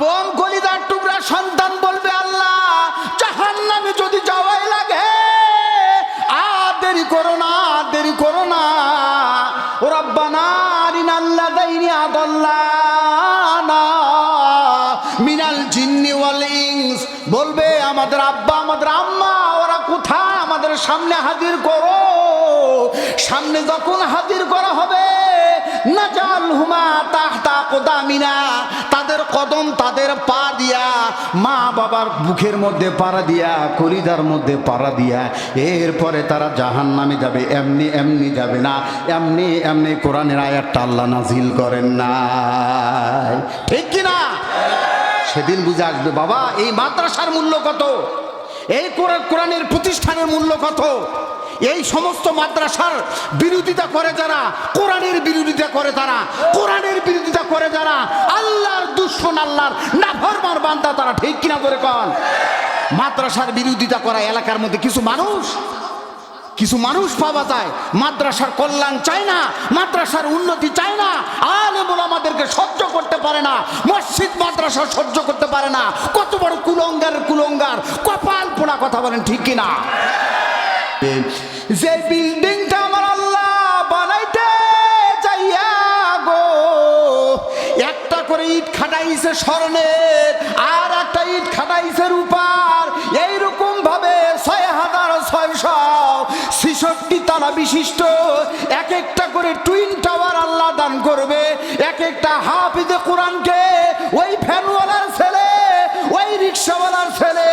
আপন কলিদার টুকরা সন্তান বলবে আল্লাহ জাহান যদি যাওয়াই লাগে, আর দেরি করো না, আর দেরি করো না। ও রব্বানা আরিনাল্লা দাইনি আদাল্লানা, মিনাল জিন্নি ওয়াল ইনস। বলবে আমাদের আব্বা, আমাদের আম্মা, ওরা কোথায়? আমাদের সামনে হাজির করো। সামনে যখন হাজির করা হবে তাদের কদম তাদের পা দিয়া, মা বাবার বুকের মধ্যে পাড়া দিয়া, কলিদার মধ্যে পাড়া দিয়া, এরপরে তারা জাহান নামে যাবে, এমনি এমনি যাবে না, এমনি এমনি কোরআনের আয়াতটা আল্লাহ নাজিল করেন না ঠিক কি না? সেদিন বুঝে আসবে, বাবা, এই মাদ্রাসার মূল্য কত? এই কোরআন কোরআনের প্রতিষ্ঠানের মূল্য কত? এই সমস্ত মাদ্রাসার বিরোধিতা করে যারা, কোরআনের বিরোধিতা করে তারা, কোরআনের বিরোধিতা করে যারা, আল্লাহর দুশ্মন আল্লাহর না নাফরমান বান্দা তারা ঠিক কিনা করে কন? মাদ্রাসার বিরোধিতা করা এলাকার মধ্যে কিছু মানুষ? কিছু মানুষ পাওয়া যায়, মাদ্রাসার কল্যাণ চায় না, মাদ্রাসার উন্নতি চায় না, আলেমুল আমাদেরকে সহ্য করতে পারে না, মসজিদ, মাদ্রাসা সহ্য করতে পারে না, কত বড় কুলঙ্গার কুলঙ্গার, কপাল পোড়া কথা বলেন ঠিক কিনা? যে বিল্ডিংটা আমার আল্লাহ বানাইতে যাইয়া গো, একটা করে ইট খাটাইছে স্বর্ণের, আর একটা ইট খাটাইছে রূপার। এইরকম ভাবে ছয় হাজার ছয়শো ছিষট্টি তালা বিশিষ্ট এক একটা করে টুইন টাওয়ার আল্লাহ দান করবে। এক একটা হাফিজে কোরআনকে, ওই ফ্যানওয়ালার ছেলে, ওই রিক্সাওয়ালার ছেলে,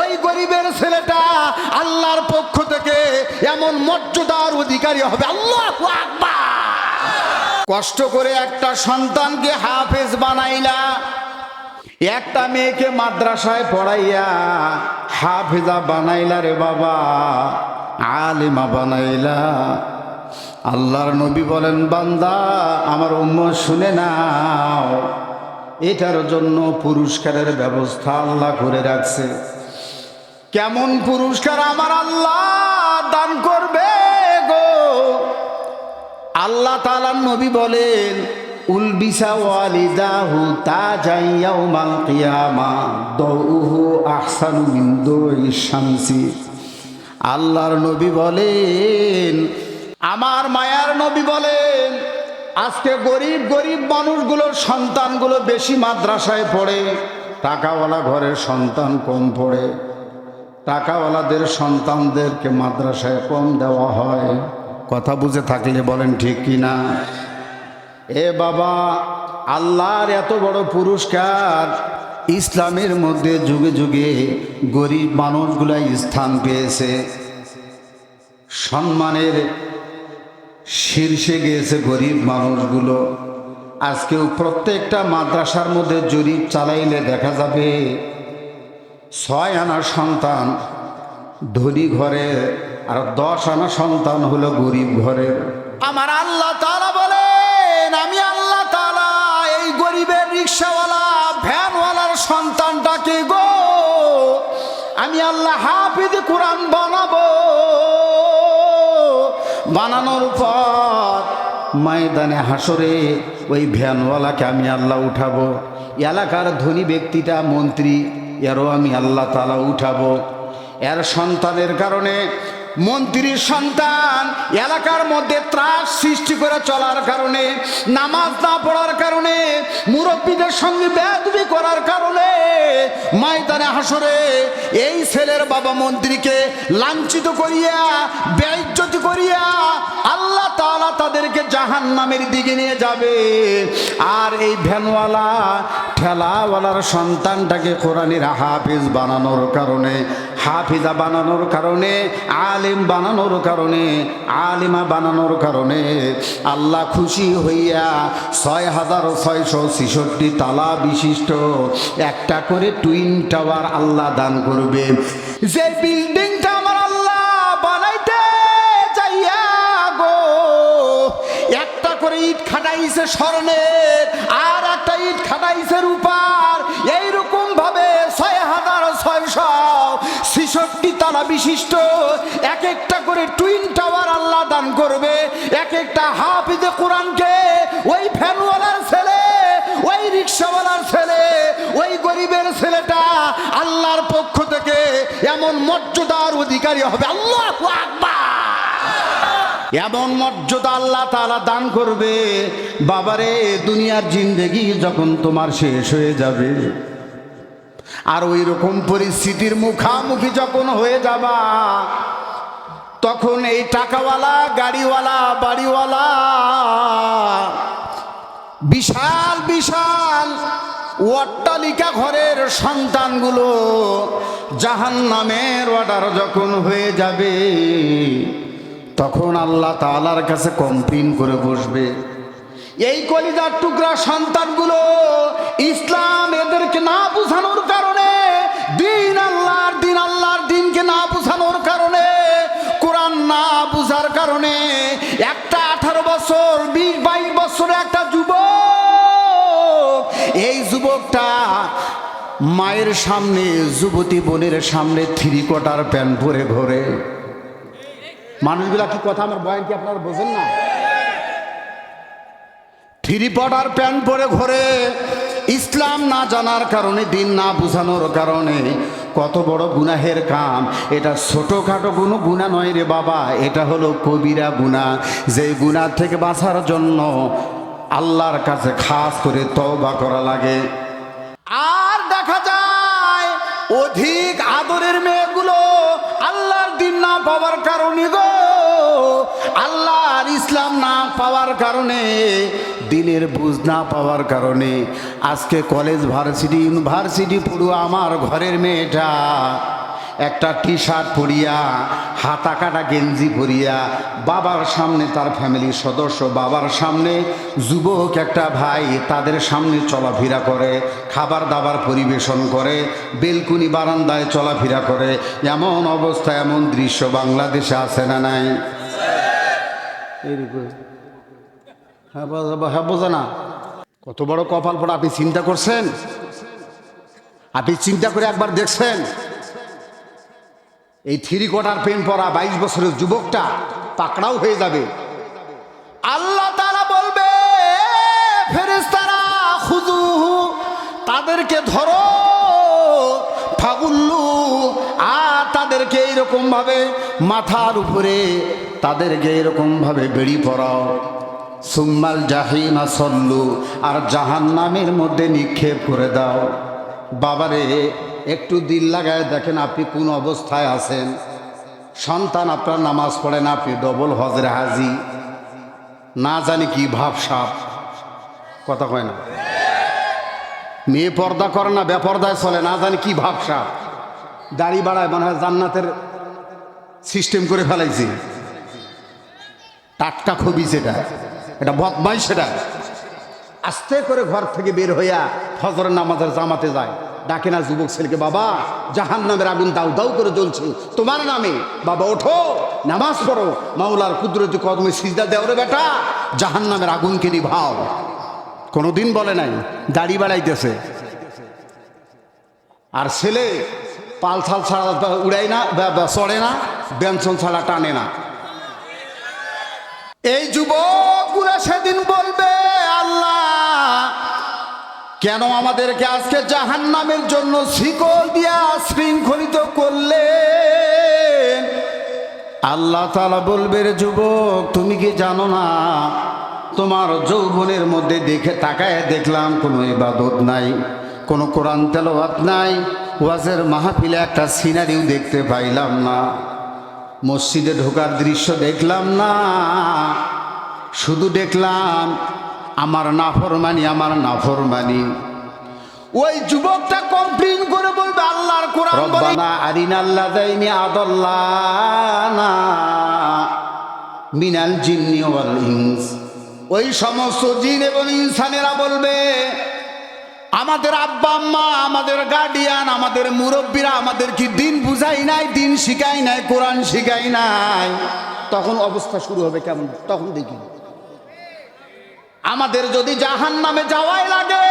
ওই গরিবের ছেলেটা আল্লাহর অধিকারী হবে। আল্লাহ কষ্ট করে একটা সন্তানকে হাফেজ বানাইলা, একটা মেয়েকে মাদ্রাসায় পড়াইয়া হাফেজা বানাইলা রে বাবা, আলিমা বানাইলা। আল্লাহর নবী বলেন, বান্দা, আমার উম্ম শুনে নাও, এটার জন্য পুরস্কারের ব্যবস্থা আল্লাহ করে রাখছে। কেমন পুরস্কার আমার আল্লাহ দান করবে? আল্লাহ তালার নবী বলেন আল্লাহর নবী বলেন, আমার মায়ার নবী বলেন, আজকে গরিব গরিব মানুষগুলোর সন্তানগুলো বেশি মাদ্রাসায় পড়ে, টাকাওয়ালা ঘরের সন্তান কম পড়ে, টাকাওয়ালাদের সন্তানদেরকে মাদ্রাসায় কম দেওয়া হয়। কথা বুঝে থাকলে বলেন, ঠিক কি না? এ বাবা, আল্লাহর এত বড় পুরস্কার। ইসলামের মধ্যে যুগে যুগে গরিব মানুষগুলাই স্থান পেয়েছে। সম্মানের শীর্ষে গিয়েছে গরিব মানুষগুলো। আজকেও প্রত্যেকটা মাদ্রাসার মধ্যে জরিপ চালাইলে দেখা যাবে, ছয় আনা সন্তান ধনী ঘরে আর দশ আনা সন্তান হলো গরিব ঘরের। আমার আল্লাহ তালা বলেন, আমি আল্লাহ তালা এই গরিবের রিক্সাওয়ালা, ভ্যানওয়ালার সন্তানটাকে গো, আমি আল্লাহ হাফিদ কোরআন বানাবো। বানানোর পর ময়দানে হাসরে ওই ভ্যানওয়ালাকে আমি আল্লাহ উঠাবো। এলাকার ধনী ব্যক্তিটা মন্ত্রী, এরও আমি আল্লাহ তালা উঠাবো। এর সন্তানের কারণে মন্ত্রীর সন্তান, এলাকার মধ্যে ত্রাস সৃষ্টি করে চলার কারণে, নামাজ না পড়ার কারণে, মুরব্বীদের সঙ্গে বেদবি করার কারণে ময়দানে হাসরে এই ছেলের বাবা মন্ত্রীকে লাঞ্ছিত করিয়া, বেইজ্জতি করিয়া আল্লাহ তাআলা তাদেরকে জাহান নামের দিকে নিয়ে যাবে। আর এই ভ্যানওয়ালা, ঠেলাওয়ালার সন্তানটাকে কোরআনের হাফিজ বানানোর কারণে হাফিজা বানানোর কারণে, আলিম বানানোর কারণে, আলিমা বানানোর কারণে আল্লাহ খুশি হইয়া ছয় হাজার ছয়শো ছিষট্টি তালা বিশিষ্ট একটা করে টুইন টাওয়ার আল্লাহ দান করবে। যে বিল্ডিংটা আমার আল্লাহ বানাইতে যাইয়া গো, একটা করে ইট খাটাইছে স্বর্ণের, আর একটা ইট খাটাইছে রূপার সাতটি তালা বিশিষ্ট, এক একটা করে টুইন টাওয়ার আল্লাহ দান করবে। এক একটা হাফিজে কোরআনকে, ওই ফ্যানওয়ালার ছেলে, ওই রিক্সাওয়ালার ছেলে, ওই গরিবের ছেলেটা আল্লাহর পক্ষ থেকে এমন মর্যাদার অধিকারী হবে। আল্লাহ এমন মর্যাদা আল্লাহ তালা দান করবে। বাবারে, দুনিয়ার জিন্দেগি যখন তোমার শেষ হয়ে যাবে। আর ওই রকম পরিস্থিতির মুখামুখি যখন হয়ে যাবা, তখন এই টাকাওয়ালা, গাড়িওয়ালা, বাড়িওয়ালা বিশাল বিশাল অট্টালিকা ঘরের সন্তানগুলো জাহান নামের অর্ডার যখন হয়ে যাবে, তখন আল্লাহ তাআলার কাছে কমপ্লেন করে বসবে। এই কলিজার টুকরা সন্তানগুলো ইসলাম এদেরকে না বুঝানোর কারণে দিন আল্লাহর দিন, আল্লাহর দিনকে না বুঝানোর কারণে, কোরআন না বুঝার কারণে একটা আঠারো বছর, বিশ, বাইশ বছরের একটা যুবক, এই যুবকটা মায়ের সামনে, যুবতী বোনের সামনে থ্রি কোটার প্যান্ট পরে ঘোরে। মানুষগুলা কি কথা আমার বয়ান কি আপনারা বোঝেন না? থ্রি পটার প্যান্ট পরে ঘোরে। ইসলাম না জানার কারণে, দিন না বুঝানোর কারণে কত বড় গুনাহের কাম। এটা ছোটোখাটো কোনো গুণা নয় রে বাবা, এটা হলো কবিরা গুণা যে গুণার থেকে বাঁচার জন্য আল্লাহর কাছে খাস করে তওবা করা লাগে। আর দেখা যায়, অধিক আদরের মেয়েগুলো আল্লাহর দিন না পাওয়ার কারণে গো আল্লাহর ইসলাম না পাওয়ার কারণে, দিনের বুঝ না পাওয়ার কারণে, আজকে কলেজ ভার্সিটি, ইউনিভার্সিটি পড়ুয়া আমার ঘরের মেয়েটা একটা টি শার্ট পরিয়া হাতা কাটা গেঞ্জি পরিয়া, বাবার সামনে তার ফ্যামিলির সদস্য, বাবার সামনে যুবক একটা ভাই, তাদের সামনে চলাফেরা করে, খাবার দাবার পরিবেশন করে, বেলকুনি বারান্দায় চলাফেরা করে, এমন অবস্থা, এমন দৃশ্য বাংলাদেশে আছে না নাই? হ্যাঁ হ্যাঁ কত বড় কপাল পড়া, আপনি চিন্তা করছেন? আপনি চিন্তা করে একবার দেখছেন? এই থ্রি কোয়ার্টার পেন পরা বাইশ বছরের যুবকটা পাকড়াও হয়ে যাবে। আল্লাহ তারা বলবে ফেরেস্তারা খুজুহু তাদেরকে ধরো। তাদেরকে এইরকম ভাবে মাথার উপরে, তাদেরকে এরকম ভাবে বেড়ি পড়াও সুম্মাল জাহিনা সল্লু, আর জাহান নামের মধ্যে নিক্ষেপ করে দাও। বাবারে, একটু দিল লাগায় দেখেন আপনি কোন অবস্থায় আছেন। সন্তান আপনার নামাজ পড়েন আপনি ডবল হজরে হাজি। না জানি কি ভাব সাপ। কথা কয় না। মেয়ে পর্দা করে না, বেপর্দায় চলে, না জানি কি ভাব সাপ। দাড়ি বাড়ায়, মনে হয় জান্নাতের সিস্টেম করে ফেলাইছি। টাটকা খুবই সেটা। এটা বদমাই সেটা। আস্তে করে ঘর থেকে বের হইয়া ফজরের নামাজের জামাতে যায়। ডাকে না, যুবক ছেলেকে, বাবা জাহান নামের আগুন দাউ দাউ করে জ্বলছে। তোমার নামে, বাবা, ওঠো, নামাজ পড়ো। মাওলার কুদরতি কদমে সিজদা দেও রে বেটা জাহান নামের আগুনকে নিভাও। কোনোদিন বলে নাই, দাড়ি বাড়াইতেছে। আর ছেলে পাল ছাল ছাড়া উড়াই না চড়ে না ব্যঞ্চন ছাড়া টানে না। এই যুবকগুলো সেদিন বলবে, আল্লাহ, কেন আমাদেরকে আজকে জাহান নামের জন্য শিকল দিয়া শৃঙ্খলিত করলে আল্লাহ তালা বলবে, রে যুবক, তুমি কি জানো না, তোমার যৌবনের মধ্যে দেখে তাকায় দেখলাম কোনো ইবাদত নাই, কোনো কোরআন তেলাওয়াত নাই ওয়াজের মাহফিলে একটা সিনারিও দেখতে পাইলাম না। মসজিদে ঢোকার দৃশ্য দেখলাম না। শুধু দেখলাম আমার নাফরমানি আমার নাফরমানি। ওই যুবকটা কমপ্লেন করে বলবে আল্লাহর কোরআন রব্বানা আরিনাল্লাহ দাইনি আদাল্লানা মিনাল জিন্নি ওয়াল ইনস। ওই সমস্ত জিন এবং ইনসানেরা বলবে আমাদের আব্বা আম্মা, আমাদের গার্ডিয়ান আমাদের মুরব্বীরা আমাদের কি দিন বুঝাই নাই, দিন শিখাই নাই, কোরআন শিখাই নাই? তখন অবস্থা শুরু হবে কেমন? তখন দেখি। আমাদের যদি জাহান নামে যাওয়াই লাগে,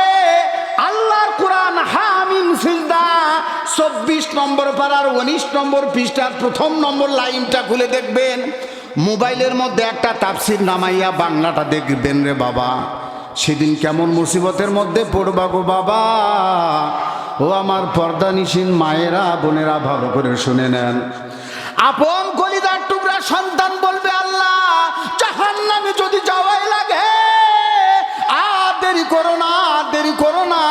আল্লাহর কোরআন হামিম সিজদা, চব্বিশ নম্বর পাড়ার উনিশ নম্বর পৃষ্ঠার প্রথম নম্বর লাইনটা খুলে দেখবেন। মোবাইলের মধ্যে একটা তাফসির নামাইয়া বাংলাটা দেখবেন রে বাবা। সেদিন কেমন মুসিবতের মধ্যে পড়বা গো বাবা? ও আমার পর্দা নিশিন মায়েরা, বোনেরা, ভালো করে শুনে নেন। আপন কলিদার টুকরা সন্তান বলবে আল্লাহ জাহান নামে যদি যাওয়াই লাগে, আর দেরি করো না আর দেরি করো না।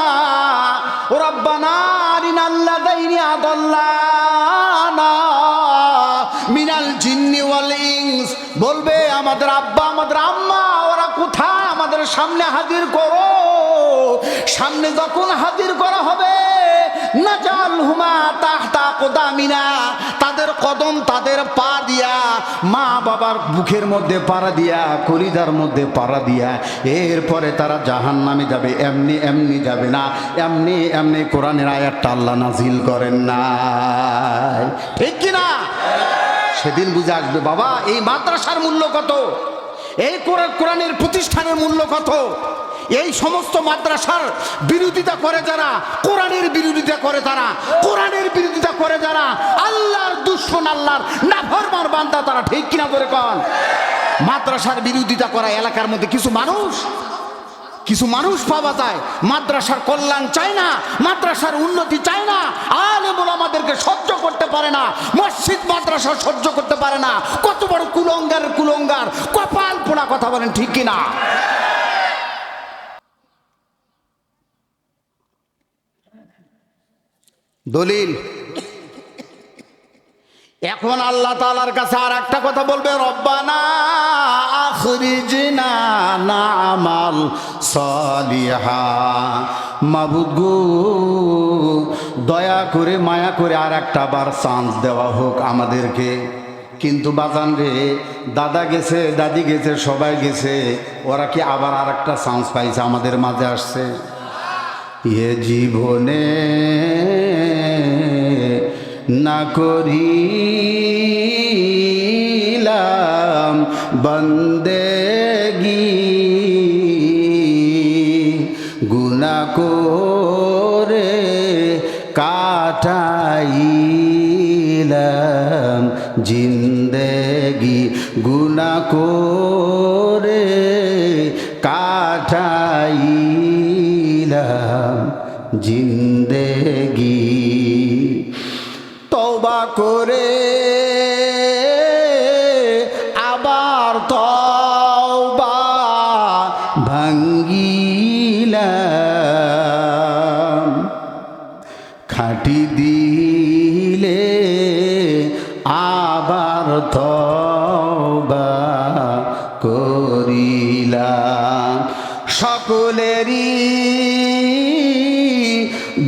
কোথায়? আমাদের সামনে হাজির করো। সামনে যখন হাজির করা হবে, নাজাল হুমা তাহতা কোদামিনা, তাদের কদম তাদের পা দিয়া, মা বাবার বুকের মধ্যে পাড়া দিয়া কলিদার মধ্যে পাড়া দিয়া, এরপরে তারা জাহান নামে যাবে। এমনি এমনি যাবে না। এমনি এমনি কোরআনের আয়াতটা আল্লাহ নাজিল করেন না ঠিক কিনা? সেদিন বুঝে আসবে, বাবা, এই মাদ্রাসার মূল্য কত? এই কোরআন কোরআনের প্রতিষ্ঠানের মূল্য কত? এই সমস্ত মাদ্রাসার বিরোধিতা করে যারা, কোরআনের বিরোধিতা করে তারা, কোরআনের বিরোধিতা করে যারা, আল্লাহর দুশ্মন, আল্লাহর না নাফরমার বান্দা তারা ঠিক কিনা করে কন? মাদ্রাসার বিরোধিতা করা এলাকার মধ্যে কিছু মানুষ? কিছু মানুষ পাওয়া যায় মাদ্রাসার কল্যাণ চায় না, মাদ্রাসার উন্নতি চায় না আলে আমাদেরকে সহ্য করতে পারে না, মসজিদ, মাদ্রাসা সহ্য করতে পারে না, কত বড় কুলঙ্গার কুলঙ্গার, কপাল পোড়া কথা বলেন ঠিক কিনা? দলিল। এখন আল্লাহ তালার কাছে আর একটা কথা বলবে, রব্বানা আখরিজনা নামাল সলিহা। মাবুদ গো দয়া করে, মায়া করে আর একটা বার চান্স দেওয়া হোক আমাদেরকে। কিন্তু বাজান রে, দাদা গেছে, দাদি গেছে, সবাই গেছে, ওরা কি আবার আর একটা চান্স পাইছে আমাদের মাঝে আসছে? এ জীবনে না করিলাম বন্দেগি করে কাটাইলাম জিন্দেগি। গুনা করে কাটাইলাম জিন্দেগি। তওবা করে সকলেরই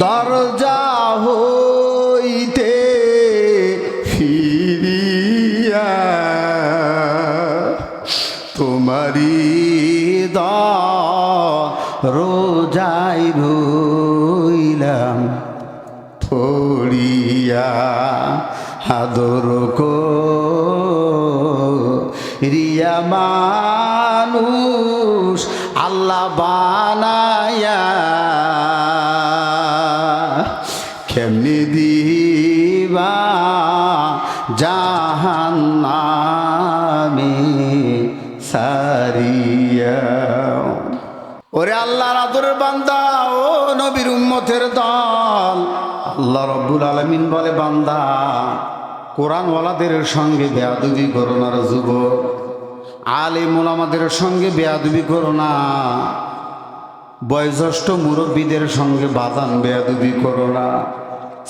দরজা হইতে ফিরিয়া তোমারি রোজাই রইলাম ফড়িয়া আদর রিয়া মানুষ আল্লাহ নবীর দল। আল্লাহ রব্বুল আলমিন বলে, বান্দা, কোরআনওয়ালাদের সঙ্গে বেয়াদুবি করো না রে যুবক। আলিমুল আমাদের সঙ্গে বেয়াদুবি করো না। বয়োজ্যেষ্ঠ মুরব্বীদের সঙ্গে বাদান বেয়াদুবি করো না।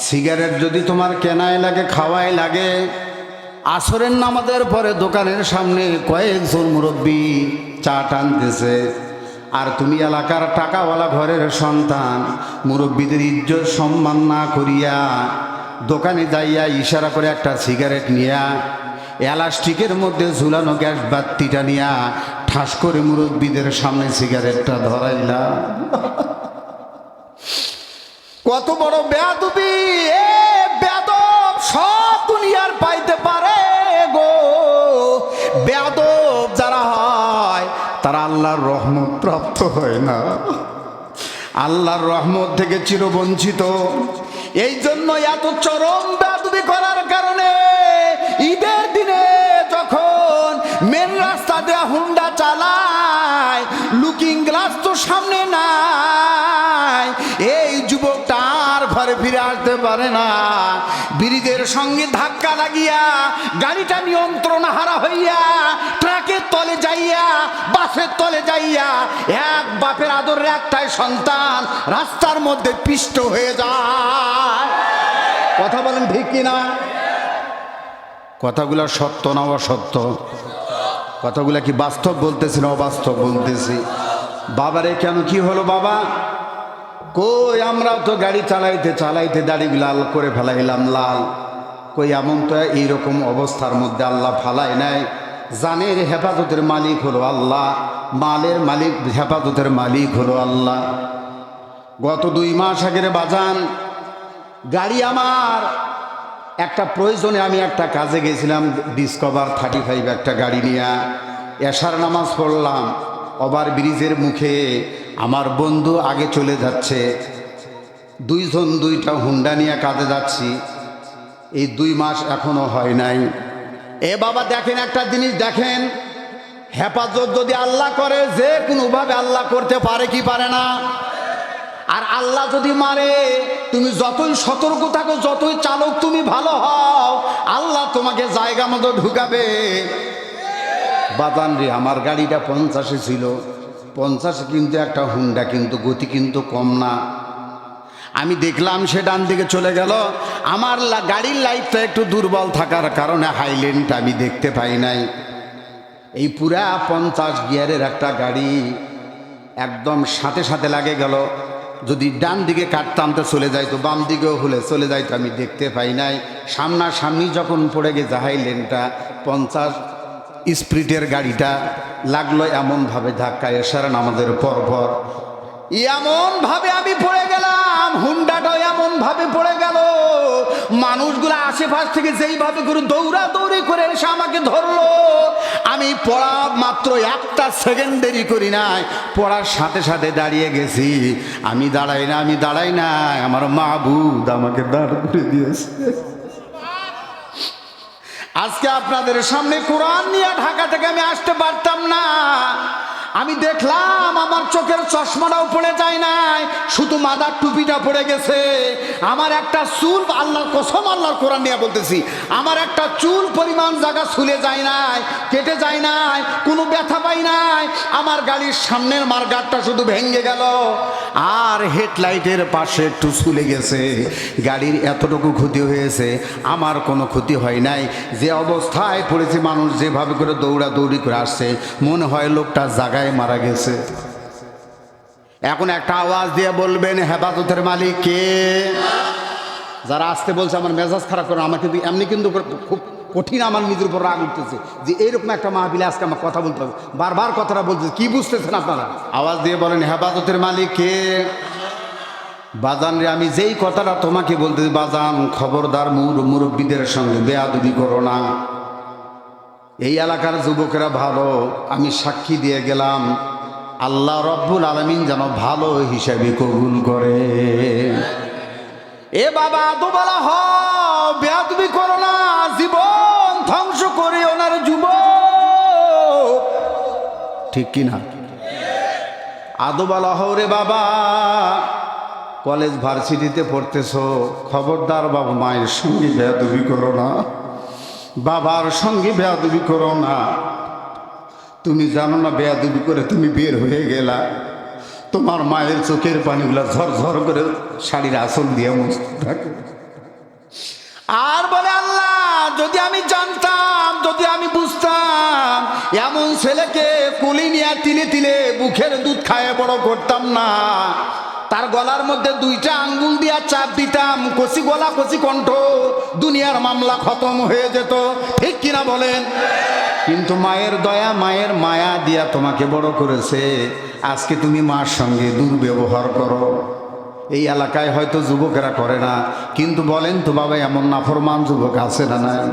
সিগারেট যদি তোমার কেনাই লাগে খাওয়াই লাগে, আসরের নামাজের পরে দোকানের সামনে কয়েকজন মুরব্বী চা টানতেছে আর তুমি এলাকার টাকাওয়ালা ঘরের সন্তান, মুরব্বীদের ইজ্জত সম্মান না করিয়া দোকানে যাইয়া ইশারা করে একটা সিগারেট নিয়া, এলাস্টিকের মধ্যে ঝুলানো গ্যাস বাত্তিটা নিয়া ঠাস করে মুরব্বীদের সামনে সিগারেটটা ধরাইলা। কত বড় বেয়াদবি, এ বেয়াদব সব দুনিয়ার পাইতে পারে গো। বেয়াদব যারা হয়, তারা আল্লাহর প্রাপ্ত হয় না। আল্লাহর রহমত থেকে চিরবঞ্চিত। এই জন্য এত চরম বেদবি করার কারণে ঈদের দিনে যখন মেন রাস্তা দিয়ে হুন্ডা চালায় লুকিং গ্লাস তো সামনে নাই, এই ফিরে আসতে পারে না। ব্রিজের সঙ্গে ধাক্কা লাগিয়া গাড়িটা নিয়ন্ত্রণ হারা হইয়া ট্রাকের তলে যাইয়া, বাসের তলে যাইয়া এক বাপের আদরের একটাই সন্তান রাস্তার মধ্যে পিষ্ট হয়ে যায়। কথা বলেন ঠিক কিনা কথাগুলো সত্য না অসত্য? কথাগুলো কি বাস্তব বলতেছি না অবাস্তব বলতেছি? বাবারে, কেন কি হলো বাবা? কই আমরা তো গাড়ি চালাইতে চালাইতে দাড়ি লাল করে ফেলাইলাম, লাল। কই, এমন তো এইরকম অবস্থার মধ্যে আল্লাহ ফালাই নাই। জানের হেফাজতের মালিক হলো আল্লাহ, মালের মালিক, হেফাজতের মালিক হলো আল্লাহ। গত দুই মাস আগের বাজান, গাড়ি আমার, একটা প্রয়োজনে আমি একটা কাজে গেছিলাম ডিসকভার থার্টি ফাইভ একটা গাড়ি নিয়ে। এশার নামাজ পড়লাম, ওভার ব্রিজের মুখে আমার বন্ধু আগে চলে যাচ্ছে। দুইজন দুইটা হুন্ডা নিয়ে কাজে যাচ্ছি। এই দুই মাস এখনও হয় নাই। এ বাবা, দেখেন একটা জিনিস, দেখেন। হেফাজত যদি আল্লাহ করে, যে কোনোভাবে আল্লাহ করতে পারে কি পারে না। আর আল্লাহ যদি মারে, তুমি যতই সতর্ক থাকো, যতই চালক তুমি ভালো হও, আল্লাহ তোমাকে জায়গা মতো ঢুকাবে। বাদান রে, আমার গাড়িটা পঞ্চাশে ছিল। পঞ্চাশে কিন্তু একটা হুন্ডা, কিন্তু গতি কিন্তু কম না। আমি দেখলাম সে ডান দিকে চলে গেল। আমার গাড়ির লাইটটা একটু দুর্বল থাকার কারণে হাইল্যান্ড আমি দেখতে পাই নাই। এই পুরা পঞ্চাশ গিয়ারের একটা গাড়ি একদম সাথে সাথে লাগে গেল। যদি ডান দিকে কাটতাম তো চলে যাইতো, বাম দিকেও হলে চলে যাইতো, আমি দেখতে পাই নাই। সামনাসামনি যখন পড়ে গেছে হাইল্যান্ডটা পঞ্চাশ স্পিরিটের গাড়িটা লাগল, এমনভাবে ধাক্কা এসারেন আমাদের পরপর। এমন ভাবে আমি পড়ে গেলাম, হুন্ডাটাও এমন ভাবে পড়ে গেল। মানুষগুলো আশেপাশ থেকে যেইভাবে করে দৌড়া দৌড়ি করে এসে আমাকে ধরলো। আমি পড়া মাত্র একটা সেকেন্ড দেরি করি নাই, পড়ার সাথে সাথে দাঁড়িয়ে গেছি। আমি দাঁড়াই না, আমি দাঁড়াই না, আমার মাহবুদ আমাকে দাঁড় করে দিয়েছে। আজকে আপনাদের সামনে কোরআন নিয়ে ঢাকা থেকে আমি আসতে পারতাম না। আমি দেখলাম আমার চোখের চশমাটাও পড়ে যায় নাই, শুধু মাদার টুপিটা পড়ে গেছে। আমার একটা চুল, আল্লাহর কসম, আল্লাহর কোরআন নিয়ে বলতেছি, আমার একটা চুল পরিমাণ জায়গা ছুলে যায় নাই, কেটে যায় নাই, কোনো ব্যথা পাই নাই। আমার গাড়ির সামনের মার্গারটা শুধু ভেঙে গেল, আর হেডলাইটের পাশে একটু ছুলে গেছে। গাড়ির এতটুকু ক্ষতি হয়েছে, আমার কোনো ক্ষতি হয় নাই। যে অবস্থায় পড়েছে, মানুষ যেভাবে করে দৌড়া দৌড়ি করে আসছে, মনে হয় লোকটা জায়গায় মারা গেছে। এখন একটা আওয়াজ দিয়ে বলবেন, হেফাজতের মালিক কে? যারা আসতে বলছে, আমার মেজাজ খারাপ করে, আমার কিন্তু এমনি কিন্তু খুব কঠিন আমার নিজের উপর রাগ উঠতেছে যে এরকম একটা মাহবিলে আজকে আমার কথা বলতে হবে। বারবার কথাটা বলতেছে কি বুঝতেছেন আপনারা? আওয়াজ দিয়ে বলেন, হেফাজতের মালিক কে? বাজান রে, আমি যেই কথাটা তোমাকে বলতে, বাজান, খবরদার মুর, মুরব্বীদের সঙ্গে বেয়াদবি করো না। এই এলাকার যুবকেরা ভালো, আমি সাক্ষী দিয়ে গেলাম, আল্লাহ রব্বুল আলমিন যেন ভালো হিসাবে কবুল করে। এ বাবা, দুবেলা হ বেয়াদবি করো না, জীবন ধ্বংস করে ওনার যুব ঠিক কিনা আদোবালা হও রে বাবা, কলেজ ভার্সিটিতে পড়তেছ, খবরদার বাবা মায়ের সঙ্গে বেয়াদবি করো না। বাবার সঙ্গে বেয়াদবি করো না। তুমি জানো না বেয়াদবি করে তুমি বের হয়ে গেলা। তোমার মায়ের চোখের পানিগুলা ঝরঝর করে শাড়ির আসল দিয়ে মস্ত থাকে। আর বলে আল্লাহ, যদি আমি জানতাম, যদি আমি বুঝতাম, এমন ছেলেকে কুলি নিয়ে তিলে তিলে বুকের দুধ খায় বড় করতাম না। তার গলার মধ্যে দুইটা আঙ্গুল দিয়া চাপ দিতাম। কচি গলা কচি কণ্ঠ, দুনিয়ার মামলা খতম হয়ে যেত। ঠিক কিনা বলেন? কিন্তু মায়ের দয়া, মায়ের মায়া দিয়া তোমাকে বড় করেছে। আজকে তুমি মার সঙ্গে দুর্ব্যবহার করো। এই এলাকায় হয়তো যুবকেরা করে না। কিন্তু বলেন তো বাবা, এমন নাফরমান যুবক আছে না নাই?